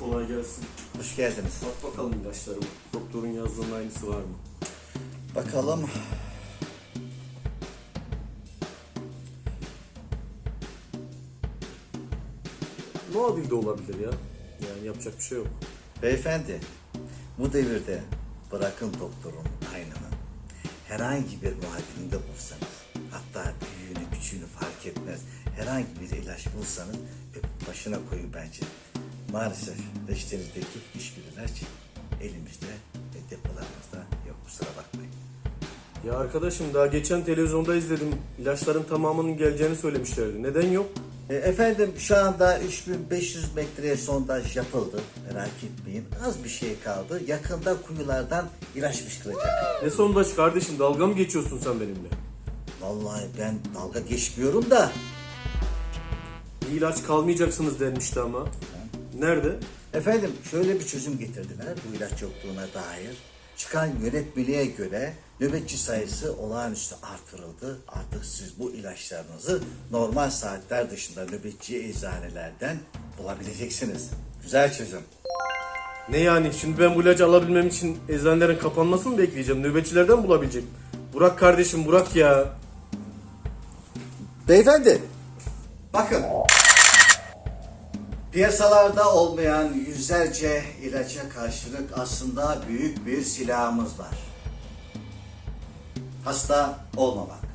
kolay gelsin. Hoş geldiniz. Bak bakalım ilaçlarıma. Doktorun yazdığının aynısı var mı? Bakalım. Muadil de olabilir ya. Yani yapacak bir şey yok. Beyefendi, bu devirde bırakın doktorun aynını. Herhangi bir muadilinde bulsanız, hatta büyüğünü küçüğünü fark etmez. Herhangi bir ilaç bulsanız başına koyun bence. Maalesef reçetenizdeki hiçbir ilaç elimizde ve depolarımızda yok kusura bakmayın. Ya arkadaşım daha geçen televizyonda izledim. İlaçların tamamının geleceğini söylemişlerdi. Neden yok? E, efendim şu anda 3500 metreye sondaj yapıldı. Merak etmeyin. Az bir şey kaldı. Yakında kuyulardan ilaç fışkıracak. Ne sondaj kardeşim dalga mı geçiyorsun sen benimle? Vallahi ben dalga geçmiyorum da. Bir ilaç kalmayacaksınız denmişti ama. Nerede? Efendim şöyle bir çözüm getirdiler bu ilaç yokluğuna dair. Çıkan yönetmeliğe göre nöbetçi sayısı olağanüstü artırıldı. Artık siz bu ilaçlarınızı normal saatler dışında nöbetçi eczanelerden bulabileceksiniz. Güzel çözüm. Ne yani? Şimdi ben bu ilacı alabilmem için eczanelerin kapanmasını mı bekleyeceğim? Nöbetçilerden bulabilecek. Burak kardeşim Burak ya. Beyefendi, bakın. Piyasalarda olmayan yüzlerce ilaca karşılık aslında büyük bir silahımız var. Hasta olmamak.